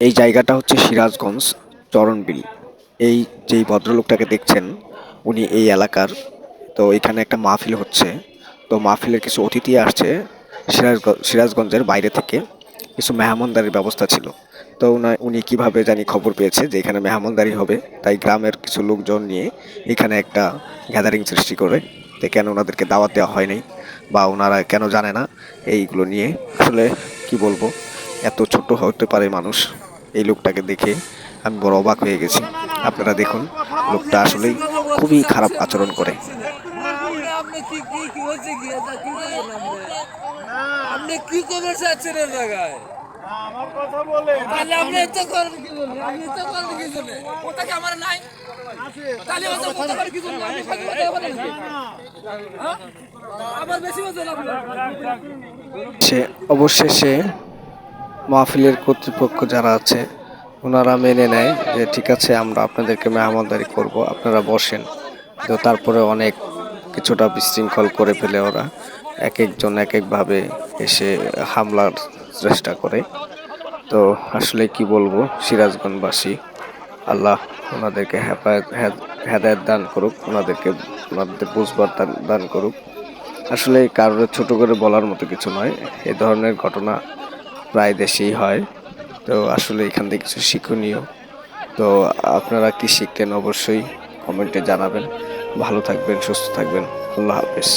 এই জায়গাটা হচ্ছে সিরাজগঞ্জ চরণবিল। এই যেই ভদ্রলোকটাকে দেখছেন, উনি এই এলাকার। তো এখানে একটা মাহফিল হচ্ছে। তো মাহফিলের কিছু অতিথি আসছে সিরাজগঞ্জ সিরাজগঞ্জের বাইরে থেকে। কিছু মেহমানদারির ব্যবস্থা ছিল। তো উনা- উনি কীভাবে জানি খবর পেয়েছে যে এখানে মেহমানদারি হবে। তাই গ্রামের কিছু লোকজন নিয়ে এখানে একটা গ্যাদারিং সৃষ্টি করে। তো কেন ওনাদেরকে দাওয়াত দেওয়া হয়নি বা ওনারা কেন জানে না, এইগুলো নিয়ে। আসলে কি বলব, এত ছোট হতে পারে মানুষ। এই লোকটাকে দেখে আমি বড় অবাক হয়ে গেছি। আপনারা দেখুন লোকটা আসলেই খুবই খারাপ আচরণ করে। আপনি কি করবেন আপনি আপনি কি? করবেন চাচ্ছেন এর জায়গায় আমার কথা বলে তাহলে আপনি এত করেন কি জন্য আপনি এত করেন কি জন্য ওটা কি আমার নাই? তাহলে ওটা ওটা করে কি জন্য আপনি কথা বলেন কি হ্যাঁ? বেশি সে অবশেষে মাহফিলের কর্তৃপক্ষ যারা আছে, ওনারা মেনে নেয় যে, ঠিক আছে, আমরা আপনাদেরকে মেহমানদারি করব, আপনারা বসেন। তো তারপরে অনেক কিছুটা বিশৃঙ্খল করে ফেলে ওরা। এক একজন এক একভাবে এসে হামলার চেষ্টা করে। তো আসলে কি বলব, সিরাজগঞ্জবাসী, আল্লাহ ওনাদেরকে হেদায়ত দান করুক, ওনাদেরকে, ওনাদের বুঝবার দান দান করুক। আসলে কারোর ছোট করে বলার মতো কিছু নয়। এ ধরনের ঘটনা প্রায় দেশেই হয়। তো আসলে এখান থেকে কিছু শিক্ষণীয়। তো আপনারা কি শিখতেন অবশ্যই কমেন্টে জানাবেন। ভালো থাকবেন, সুস্থ থাকবেন। আল্লাহ হাফেজ।